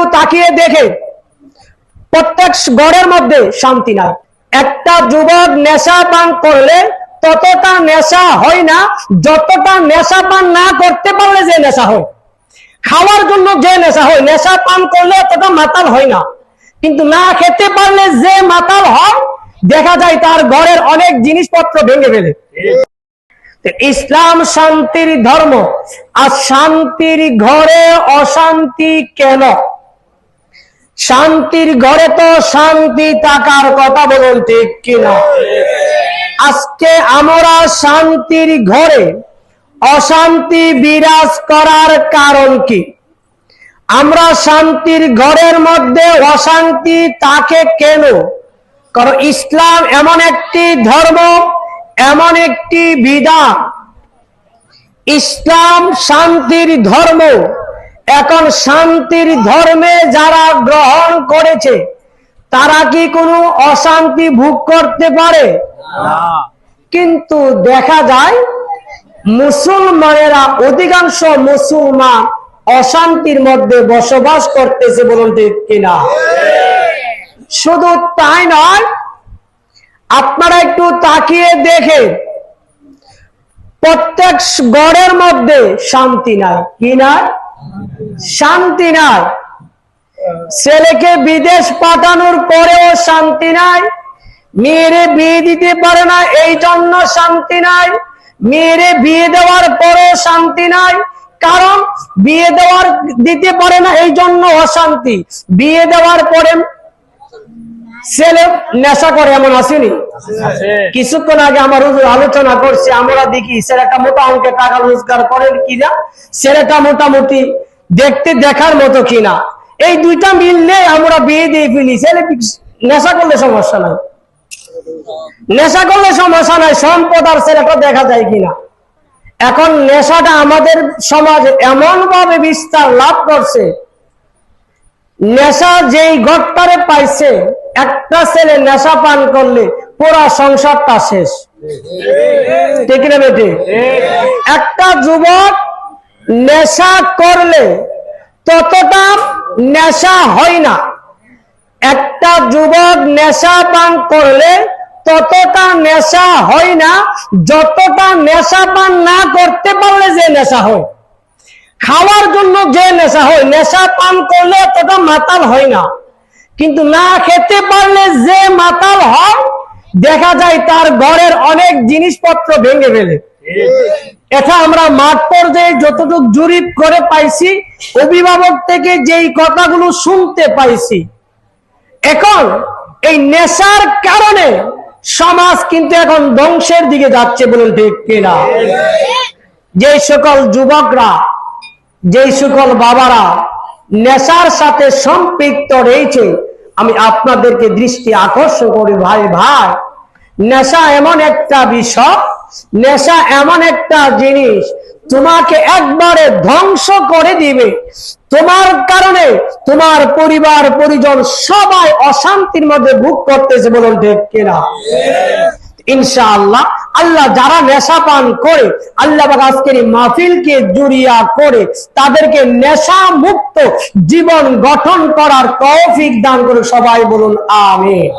একটু তাকিয়ে দেখে। প্রত্যেক ঘরের মধ্যে শান্তি নাই। একটা যুবক নেশা পান করলে ততটা নেশা হয় না, যতটা নেশা পান না করতে পারলে যে নেশা হয়। খাওয়ার জন্য যে নেশা হয়, নেশা পান করলে ততটা মাতাল হয় না। কিন্তু না খেতে পারলে যে মাতাল হয়, দেখা যায় তার ঘরের অনেক জিনিসপত্র ভেঙে ফেলে। ইসলাম শান্তির ধর্ম, আর শান্তির ঘরে অশান্তি কেন? শান্তির ঘরে তো শান্তি থাকার কথা বলুন ঠিক কিনা? আজকে আমরা শান্তির ঘরে অশান্তি বিরাজ করার কারণ কি? আমরা শান্তির ঘরের মধ্যে অশান্তি তাকে কেন? কারণ ইসলাম এমন একটি ধর্ম, এমন একটি বিধান। ইসলাম শান্তির ধর্ম। এখন শান্তির ধর্মে যারা গ্রহণ করেছে তারা কি কোনো অশান্তি ভোগ করতে পারে? কিন্তু দেখা যায় মুসলমানেরা অধিকাংশ মুসলমান অশান্তির মধ্যে বসবাস করতেছে বলুন ঠিক কিনা? শুধু তাই নয় আপনারা একটু তাকিয়ে দেখে প্রত্যেক গড়ের মধ্যে শান্তি নাই কি নাই? শান্তি নাই। ছেলেকে বিদেশ পাঠানোর পরেও শান্তি নাই। মেয়েরে বিয়ে দিতে পারে না, এই জন্য শান্তি নাই। মেয়েরে বিয়ে দেওয়ার পরেও শান্তি নাই। কারণ বিয়ে দেওয়ার দিতে পারে না, এই জন্য অশান্তি। বিয়ে দেওয়ার পরে ছেলে নেশা করে এমন আসেনি? কিছুক্ষণ আগে আমার হুজুর আলোচনা করছে আমরা দেখি ছেলেটা মোটা অঙ্কে টাকা রোজগার করেন কিনা? ছেলেটা মোটামুটি দেখতে দেখার মতো কিনা? এই দুইটা মিললে আমরা বিয়ে দিয়ে ফেলি। ছেলে নেশা করলে সমস্যা নাই? নেশা করলে সমস্যা নাই সম্পদ আর ছেলেটা দেখা যায় কিনা? এখন নেশাটা আমাদের সমাজে এমন ভাবে বিস্তার লাভ করছে নেশা যেই ঘরটারে পাইছে একটা ছেলে নেশা পান করলে পুরা সংসারটা শেষ। ঠিক না বেটে? একটা যুবক নেশা করলে ততটা নেশা হয় না। একটা যুবক নেশা পান করলে ততটা নেশা হয় না, যতটা নেশা পান না করতে পারলে যে নেশা হয়। খাওয়ার জন্য যে নেশা হয়, নেশা পান করলে এতটা মাতাল হয় না। কিন্তু না খেতে পারলে যে মাতাল হয় দেখা যায় তার ঘরের অনেক জিনিসপত্র ভেঙে ফেলে। এটা আমরা মাঠ পর্যায়ে যতটুকু জরিপ করে পাইছি, অভিভাবক থেকে যেই কথাগুলো শুনতে পাইছি। এখন এই নেশার কারণে সমাজ কিন্তু এখন ধ্বংসের দিকে যাচ্ছে বলুন ঠিক কিনা। যে সকল যুবকরা, যেই সকল বাবারা নেশার সাথে সম্পৃক্ত রয়েছে আমি আপনাদেরকে দৃষ্টি আকর্ষণ করি, ভাই ভাই। নেশা এমন একটা বিষয়, নেশা এমন একটা জিনিস, তোমাকে একবারে ধ্বংস করে দিবে। তোমার কারণে তোমার পরিবার, পরিজন সবাই অশান্তির মধ্যে ভোগ করতেছে বলুন ঠিক কিনা? ইনশাআল্লাহ। আল্লাহ যারা নেশা পান করে, আল্লাহ আজকের মাহফিলকে জুড়িয়া করে তাদেরকে নেশা মুক্ত জীবন গঠন করার তৌফিক দান করে সবাই বলুন, আমিন।